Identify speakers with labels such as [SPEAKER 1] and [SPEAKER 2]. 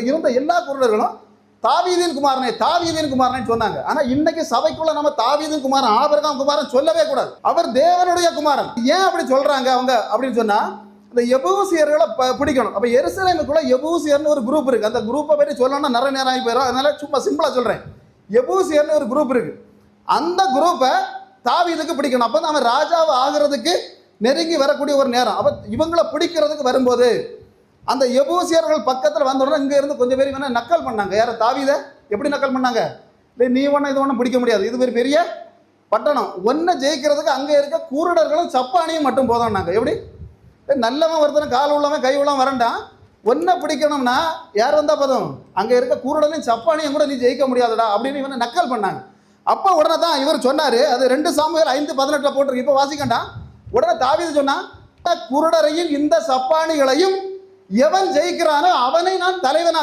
[SPEAKER 1] இருந்த எல்லா குருடர்களும் தாவீதின் குமாரனை தாவீதின் குமாரனை சொன்னாங்க. ஆனா இன்னைக்கு சபைக்குள்ள நம்ம தாவீதின் குமாரன் ஆபரகாம் குமாரன் சொல்லவே கூடாது. அவர் தேவனுடைய குமாரன். ஏன் அப்படி சொல்றாங்க அவங்க அப்படின்னு சொன்னா இந்த எபூசியர்களை பிடிக்கணும். அப்ப எருசலேமுக்குள்ள எபூசியர்னு ஒரு குரூப் இருக்கு. அந்த குரூப்பை பற்றி சொல்லணும்னா நிறைய நேரம் ஆகி போயிடும். அதனால சும்மா சிம்பிளா சொல்றேன். எபூசியர்னு ஒரு குரூப் இருக்கு. அந்த குரூப்பை தாவீதுக்கு பிடிக்கணும். அப்போ அவன் ராஜாவை ஆகிறதுக்கு நெருங்கி வரக்கூடிய ஒரு நேரம். அப்போ இவங்களை பிடிக்கிறதுக்கு வரும்போது அந்த எபூசியர்கள் பக்கத்தில் வந்தோடனே இங்கே இருந்து கொஞ்சம் பேர் வேணால் நக்கல் பண்ணாங்க. யாரை தாவீதை? எப்படி நக்கல் பண்ணாங்க? இல்லை நீ ஒன்றும் இது ஒன்றும் பிடிக்க முடியாது. இது ஒரு பெரிய பட்டணம். ஒன்றை ஜெயிக்கிறதுக்கு அங்கே இருக்க கூருடர்களும் சப்பானியும் மட்டும் போதான்னாங்க எப்படி? நல்லவன் ஒருத்தன் கால் உள்ளவன் கை உள்ளவன் வரண்டான் ஒன்றை பிடிக்கணும்னா யார் வந்தால் போதும்? அங்கே இருக்க கூருடலையும் சப்பானியும் கூட நீ ஜெயிக்க முடியாதுடா அப்படின்னு இவனை நக்கல் பண்ணாங்க. அப்போ உடனே தான் இவர் சொன்னார் அது ரெண்டு சாமுவேல் ஐந்து பதினெட்டில் போட்டிருக்கு. இப்போ வாசிக்கண்டாம். உடனே தாவீது சொன்னான் குருடரையும் இந்த சப்பானிகளையும் எவன் ஜெயிக்கிறானோ அவனை நான் தலைவனாக